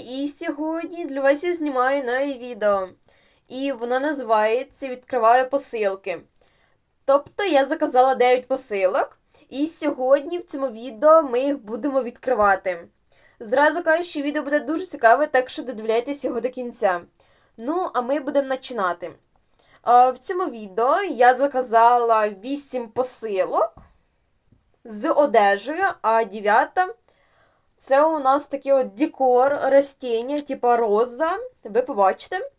і сьогодні для вас я знімаю нове відео. І воно називається Відкриваю посилки. Тобто я заказала 9 посилок, і сьогодні в цьому відео ми їх будемо відкривати. Зразу кажу, що відео буде дуже цікаве, так що додивляйтесь його до кінця. Ну, а ми будемо починати. В цьому відео я заказала 8 посилок з одежею, а 9 це у нас такий от декор растіння, типа роза. Ви побачите.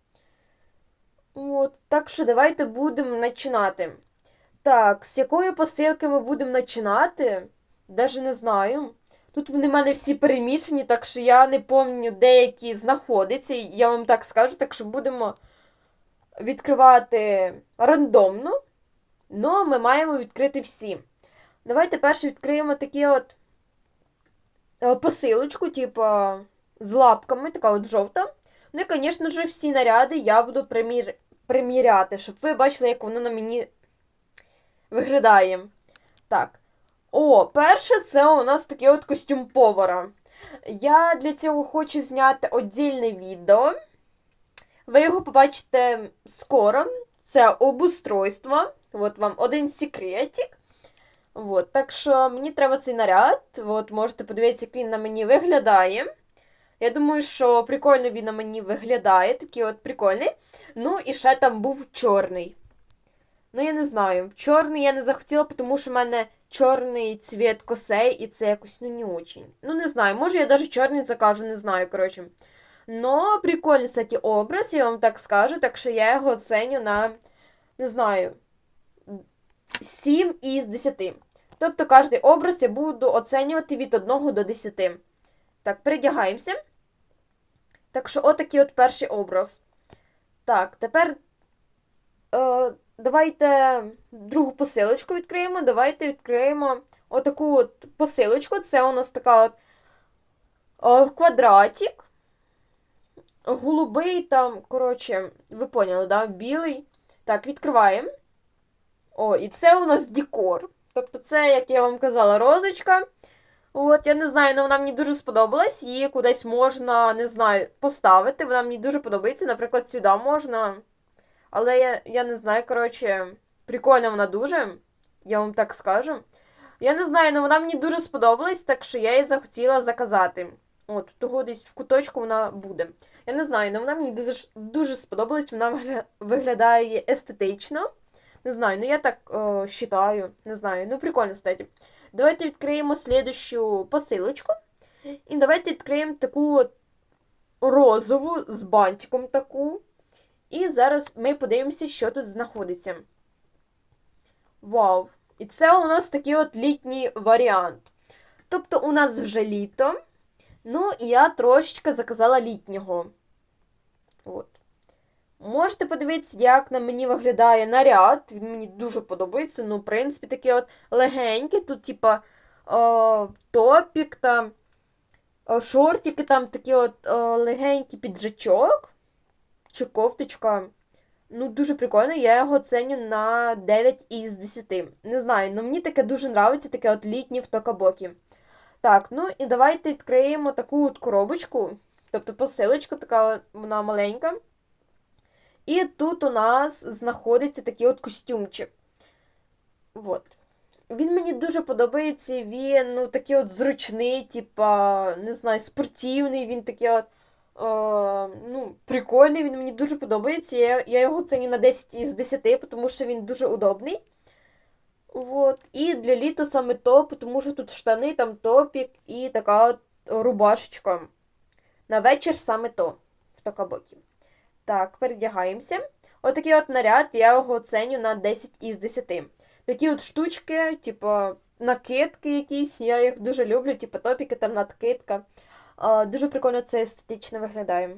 От, так що давайте будемо починати. Так, з якої посилки ми будемо починати? Даже не знаю. Тут вони в мене всі перемішані, так що я не пам'ятаю, деякі знаходяться. Я вам так скажу, так що будемо відкривати рандомно. Ну, ми маємо відкрити всі. Давайте перше відкриємо такі от посилочку, типу, з лапками, така от жовта. Ну і, звісно ж, всі наряди я буду примір... приміряти, щоб ви бачили, як воно на мені виглядає. Так. О, перше, це у нас такий от костюм повара. Я для цього хочу зняти отдільне відео. Ви його побачите скоро. Це обустройство. От вам один секретик. От, так що мені треба цей наряд. От, можете подивитися, як він на мені виглядає. Я думаю, що прикольно він на мені виглядає, такий от прикольний. Ну, і ще там був чорний. Ну, я не знаю. Чорний я не захотіла, тому що в мене чорний цвіт косей, і це якось ну не очень. Ну, не знаю, може я навіть чорний закажу, не знаю, коротше. Но прикольний, кстати, образ, я вам так скажу, так що я його оценю на, не знаю, 7 із 10. Тобто кожний образ я буду оцінювати від 1 до 10. Так, передягаємося. Так що, отакий от перший образ. Так, тепер е, давайте другу посилочку відкриємо. Давайте відкриємо отаку от посилочку. Це у нас така от е, квадратик. Голубий там, коротше, ви поняли, да? Білий. Так, відкриваємо. О, і це у нас декор. Тобто, це, як я вам казала, розочка. От, я не знаю, але вона мені дуже сподобалась. Її кудись можна, не знаю, поставити. Вона мені дуже подобається. Наприклад, сюди можна. Але я я не знаю, коротше, прикольна вона дуже. Я вам так скажу. Я не знаю, але вона мені дуже сподобалась, так що я її захотіла заказати. От, того десь в куточку вона буде. Я не знаю, але вона мені дуже дуже сподобалась, вона виглядає естетично. Не знаю, ну я так вважаю. Не знаю. Ну, прикольно, кстати. Давайте відкриємо слідущу посилочку. І давайте відкриємо таку розову з бантиком таку. І зараз ми подивимося, що тут знаходиться. Вау! І це у нас такий от літній варіант. Тобто, у нас вже літо. Ну, і я трошечки заказала літнього. От. Можете подивитися, як на мені виглядає наряд. Він мені дуже подобається. Ну, в принципі, такий от легенький. Тут, типа, топік там, о, шортики, там такий от о, легенький піджачок. Чи кофточка. Ну, дуже прикольно, я його ценю на 9 із 10. Не знаю, але мені таке дуже подобається, таке от літнє в токабокі. Так, ну і давайте відкриємо таку от коробочку. Тобто посилочка така вона маленька. І тут у нас знаходиться такий от костюмчик. От. Він мені дуже подобається, він ну, такий от зручний, типа, не знаю, спортивний, він такий от. Е, ну, прикольний, він мені дуже подобається. Я я його ценю на 10 із 10, тому що він дуже удобний. Вот. І для літа саме топ, тому що тут штани, там топік і така от рубашечка. На вечір саме то в токабокі. Так, передягаємося. Отакий от наряд, я його оценю на 10 із 10. Такі от штучки, типу, накидки якісь, я їх дуже люблю, типу топіки, там надкидка. А, Дуже прикольно це естетично виглядає.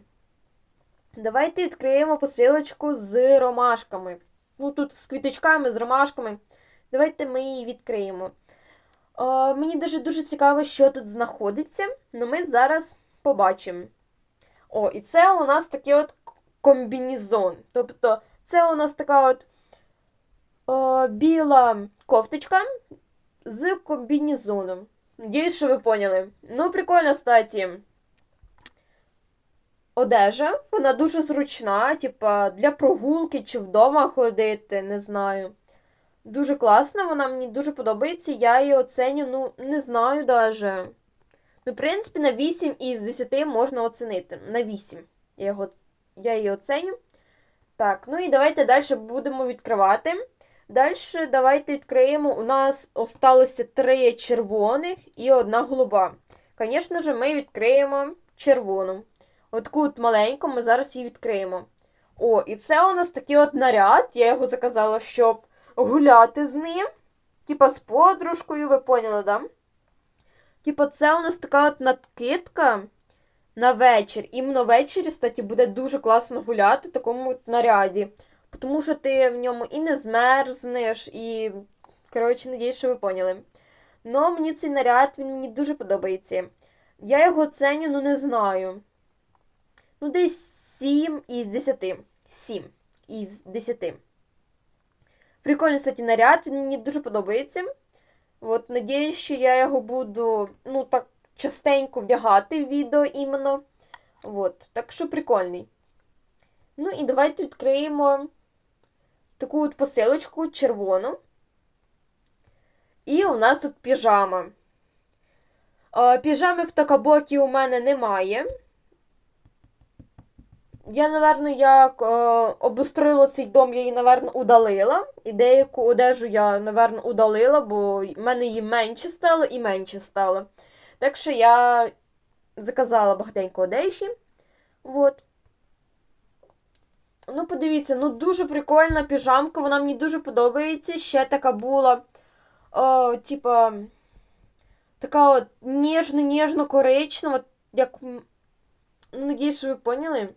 Давайте відкриємо посилочку з ромашками. Ну, тут з квіточками, з ромашками. Давайте ми її відкриємо. А, Мені дуже дуже цікаво, що тут знаходиться. Ну ми зараз побачимо. О, і це у нас такий от комбінізон. Тобто, це у нас така от о, біла кофточка з комбінізоном. Надіюсь, що ви поняли. Ну, прикольно, статі. одежа. Вона дуже зручна, типа для прогулки чи вдома ходити, не знаю. Дуже класна, вона мені дуже подобається. Я її оценю, ну, не знаю даже. Ну, в принципі, на 8 із 10 можна оцінити. На 8. Я, його, я її оценю. Так, ну і давайте далі будемо відкривати. Далі давайте відкриємо. У нас осталося три червоних і одна голуба. Звісно ж, ми відкриємо червону. Отаку от маленьку ми зараз її відкриємо. О, і це у нас такий от наряд. Я його заказала, щоб гуляти з ним. Типа з подружкою, ви поняли, да? Типа, це у нас така от надкидка на вечір. Іменно ввечері, кстати, буде дуже класно гуляти в такому наряді. Тому що ти в ньому і не змерзнеш, і. Коротше, надіюсь, що ви поняли. Ну, мені цей наряд, він мені дуже подобається. Я його оценю, ну не знаю. Ну, десь 7 із 10. 7 із 10. Прикольний, кстати, наряд, він мені дуже подобається. От, надіюсь, що я його буду, ну, так, частенько вдягати відео іменно. От, так що прикольний. Ну і давайте відкриємо таку от посилочку червону. І у нас тут піжама. Піжами в такабокі у мене немає. Я, напевно, як е, обустроїла цей дом, я її, напевно, удалила. І деяку одежу я, напевно, удалила, бо в мене її менше стало і менше стало. Так що я заказала багатенько одежі. Вот. Ну, подивіться, ну дуже прикольна піжамка, вона мені дуже подобається. Ще така була, о, типа, така от ніжно-ніжно-коричнева, як. м, Надіюсь, що ви поняли?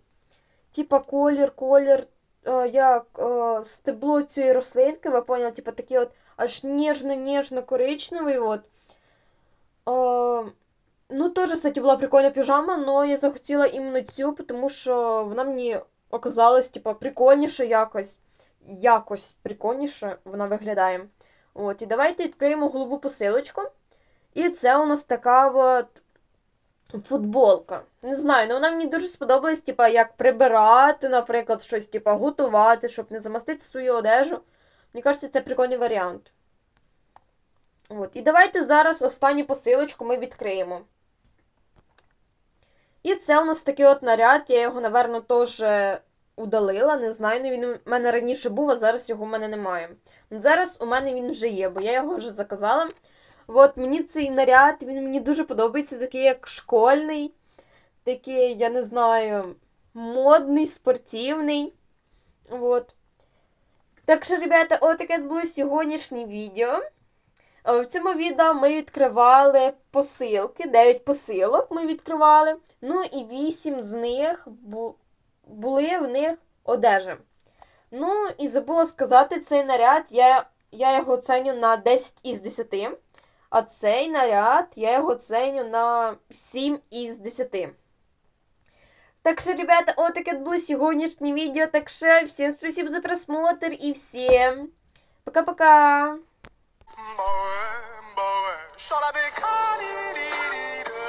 Типа колір, колір, е, як е, стебло цієї рослинки, ви поняли? Типа такий от аж ніжно-ніжно-коричневий. От. Ну, теж, кстати, була прикольна піжама, але я захотіла іменно цю, тому що вона мені оказалась, типа, прикольніше якось. Якось прикольніше вона виглядає. От, і давайте відкриємо голубу посилочку. І це у нас така от футболка. Не знаю, ну вона мені дуже сподобалась, типа, як прибирати, наприклад, щось, типа, готувати, щоб не замастити свою одежу. Мені кажеться, це прикольний варіант. От. І давайте зараз останню посилочку ми відкриємо. І це у нас такий от наряд, я його, напевно, теж удалила. Не знаю, ну, він у мене раніше був, а зараз його в мене немає. Ну, зараз у мене він вже є, бо я його вже заказала. От мені цей наряд, він мені дуже подобається, такий як школьний, такий, я не знаю, модний, спортивний. От. Так що, ребята, отаке було сьогоднішнє відео. Е, В цьому відео ми відкривали посилки, 9 посилок ми відкривали. Ну і 8 з них бу- були в них одежа. Ну, і забула сказати, цей наряд я, я його оценю на 10 із 10. А цей наряд я його оценю на 7 із 10. Так що, ребята, отаке було сьогоднішнє відео. Так що всім спасибо за просмотр і всім пока-пока! Boy, boy. Shall I be kind?